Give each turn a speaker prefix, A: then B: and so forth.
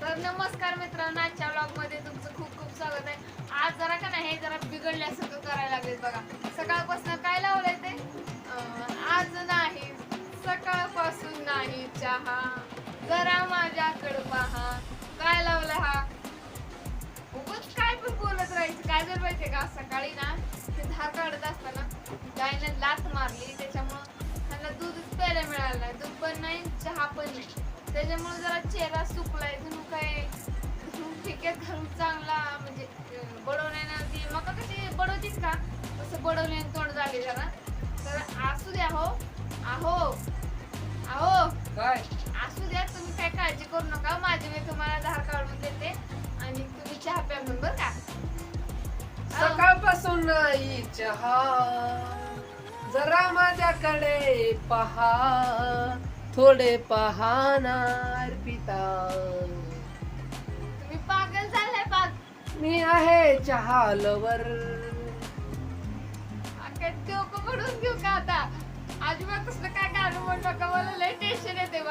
A: तर नमस्कार मित्रांनो आजच्या व्लॉगमध्ये तुमचं खूप खूप स्वागत आहे. आज जरा का नाही हे जरा बिघडल्यासारखं करायला लागेल बघा. सकाळपासून काय लावलंय ते? आज नाही सकाळपासून नाही चहा. जरा माझ्याकडे पहा. काय लावलं हा? उगच काय पण बोलत राहायचं. काय जर माहितीये का सकाळी ना ते धार काढत असताना गायने लात मारली त्याच्यामुळे त्याच्यामुळे जरा चेहरा सुकलाय जणू काय ठिक्यात घालून चांगला म्हणजे बडवण्यानं ती मका कशी बडवतीस का? तसं बडवण्यानं तोंड झाले जरा. तर असू द्या हो. आहो. आहो.
B: काय?
A: असू द्या तुम्ही काय काळजी करू नका. माझे मी तुम्हाला धार काढून देते. आणि तुम्ही चहा प्या म्हणून बरं का?
B: सकाळपासून नाही चहा. जरा माझ्याकडे पहा. थोडे पाहणार पिता.
A: मी पागल झालाय पाग
B: मी आहे चहा लवर
A: आकाश घेऊ का म्हणून घेऊ का आता? आजोबा कसलं काय गाणं म्हणू नका मला लय टेन्शन येते